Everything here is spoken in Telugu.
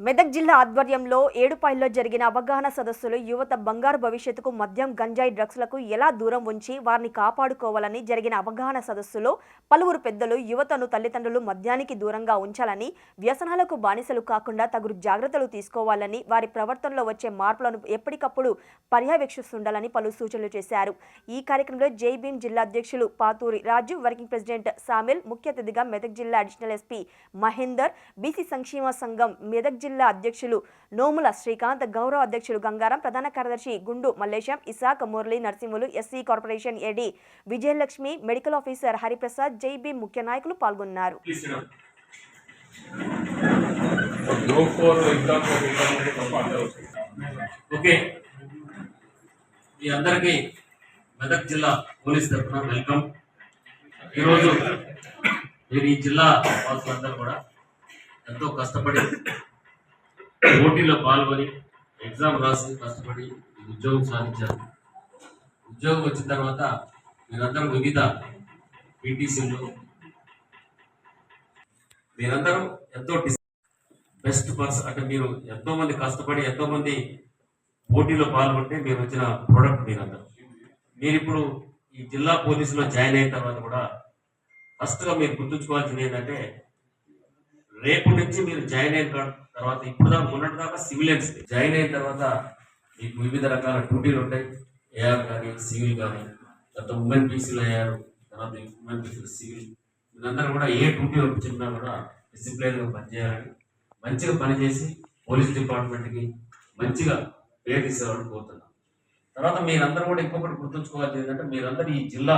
మెదక్ జిల్లా ఆధ్వర్యంలో ఏడుపాయల్లో జరిగిన అవగాహన సదస్సులు యువత బంగారు భవిష్యత్తుకు మద్యం గంజాయి డ్రగ్స్లకు ఎలా దూరం ఉంచి వారిని కాపాడుకోవాలని జరిగిన అవగాహన సదస్సులో పలువురు పెద్దలు యువతను తల్లిదండ్రులు మద్యానికి దూరంగా ఉంచాలని వ్యసనాలకు బానిసలు కాకుండా తగు జాగ్రత్తలు తీసుకోవాలని వారి ప్రవర్తనలో వచ్చే మార్పులను ఎప్పటికప్పుడు పర్యవేక్షిస్తుండాలని పలు సూచనలు చేశారు. ఈ కార్యక్రమంలో జైభీం జిల్లా అధ్యక్షులు పాతూరి రాజు వర్కింగ్ ప్రెసిడెంట్ సామిల్ ముఖ్య అతిథిగా మెదక్ జిల్లా అడిషనల్ ఎస్పీ మహేందర్ బీసీ సంక్షేమ సంఘం మెదక్ జిల్లా జిల్లా అధ్యక్షులు నోముల శ్రీకాంత్ గౌరవ అధ్యక్షులు గంగారం ప్రధాన కార్యదర్శి Gundu Mallesham Isaac Murali Narasimhulu SC corporation AD Vijayalakshmi medical officer Hariprasad జై ముఖ్య నాయకులు పాల్గొన్నారు. ఓకే. మీ అందరికీ మెదక్ జిల్లా పోలీస్ తరఫున వెల్కమ్. ఈరోజు మీరు ఈ జిల్లా వాసులందరూ కూడా ఎంతో కష్టపడి పోటీలో పాల్గొని ఎగ్జామ్ రాసి కష్టపడి ఉద్యోగం సాధించారు. ఉద్యోగం వచ్చిన తర్వాత మీరందరూ వివిధ పీటీసీలో మీరందరూ ఎంతో బెస్ట్ పర్సన్ అంటే మీరు ఎంతో మంది కష్టపడి ఎంతో మంది పోటీలో పాల్గొంటే మీరు వచ్చిన ప్రోడక్ట్ మీరందరూ. మీరు ఇప్పుడు ఈ జిల్లా పోలీసులో జాయిన్ అయిన తర్వాత కూడా ఫస్ట్గా మీరు గుర్తుంచుకోవాల్సింది ఏంటంటే రేపు నుంచి మీరు జాయిన్ అయిన తర్వాత ఇప్పుడు దాకా మొన్నటి దాకా సివిలియన్స్ జాయిన్ అయిన తర్వాత మీకు వివిధ రకాల డ్యూటీలు ఉంటాయి. ఏఆర్ కానీ సివిల్ కానీ తర్వాత ఉమెన్ పీసీలు అయ్యారు తర్వాత ఉమెన్ పీసీలు సివిల్. వీళ్ళందరూ కూడా ఏ డ్యూటీ వచ్చినా కూడా డిసిప్లైన్గా పనిచేయాలని మంచిగా పనిచేసి పోలీస్ డిపార్ట్మెంట్కి మంచిగా పేరు తీసేవాళ్ళు కోరుతున్నాం. తర్వాత మీరందరూ కూడా ఇంకొకటి గుర్తుంచుకోవాల్సింది ఏంటంటే మీరందరూ ఈ జిల్లా